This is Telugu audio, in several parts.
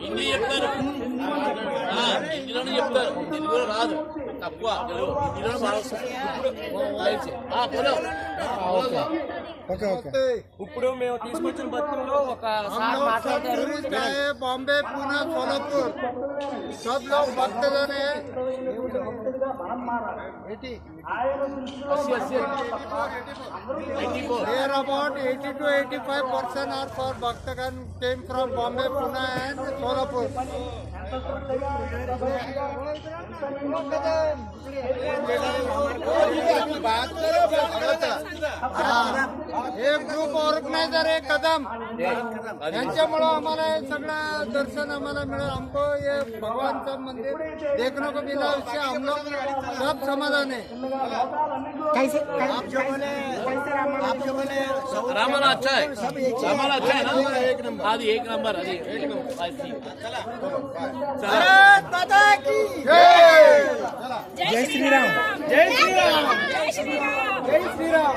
హిందీ చెప్తారు. హిందీలోనే చెప్తారు. తెలుగులో రాదు. తక్కువ. హిందీలోనే ఇప్పుడు మేము తీసుకొచ్చిన భక్తుల్లో ఒక బాంబే పూనా సోలాపూర్. సబ్ భక్తులనే. Eighty four लोग भक्तजन है Here about 80 to 85 percent are for Bhaktagan came from Bombay, Pune and Solapur. एक ग्रुप ऑर्गनायझर एक कदम. यांच्यामुळं आम्हाला हे सगळं दर्शन आम्हाला मिळेल. आमको हे भगवानचं मंदिर देखणं कमी मिला आमलो सब समाधान आहे. रामाला अच्छा है रामाला अच्छा है ना? एक नंबर. आधी एक नंबर आधी एक नंबर. जय श्रीराम. जय श्रीराम. जय श्रीराम. जय श्रीराम.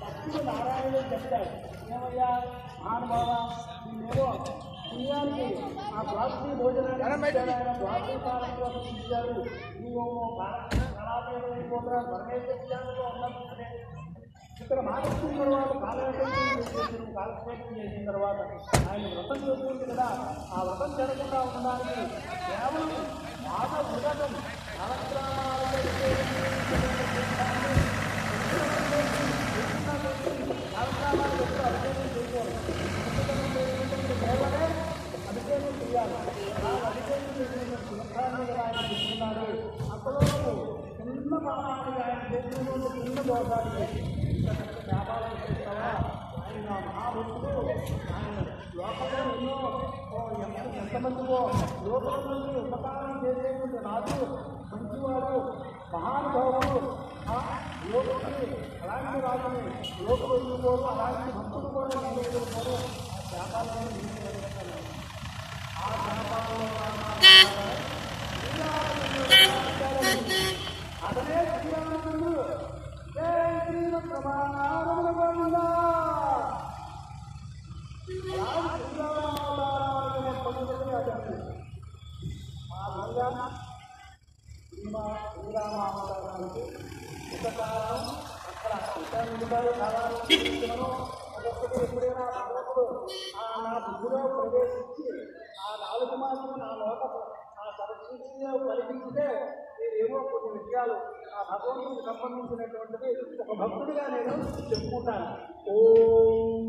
భక్తుడు నారాయణుడు చెప్తాడు ఏమయ్యా మహానుభావ నేనేమో పుణ్యానికి ఆ ద్వాదశి భోజనాన్ని ఇచ్చాడు ఆయన ద్వాదశి కాలంలో ఇచ్చారు నువ్వు కళాపేమైపోతున్నా పరమేశ్వరంలో ఇక్కడ మానేసిన తర్వాత కాలక్షేపం కాలక్షేపం చేసిన తర్వాత ఆయన వ్రతం చేసుకుంది కదా ఆ వ్రతం జరగకుండా ఉండడానికి కేవలం చేయాలి ఆ చిన్న పాపానికి ఆయన చేసినటువంటి చిన్న దోషానికి వ్యాపారం చేస్తావా ఆయన మహాభక్తుడు ఆయన లోకంలో ఎన్నో ఎంతమందికో లోకంలో ఉపకారం చేసేటువంటి రాజు మంచివాడు మహానుభావుడు ఆ అలాంటి రాజుని లోకులు ఎదుర్కోరు అలాంటి భక్తుడు కూడా శ్రీరామావతారానికి ఉపకారం అక్కడ ఇతరులు సాధారణ ఎప్పుడైనా ఆ నా బుద్ధిలో ప్రవేశించి నేనేమో కొన్ని విషయాలు ఆ భగవంతుడికి సంబంధించినటువంటిది ఒక భక్తుడిగా నేను చెప్పుకుంటాను. ఓం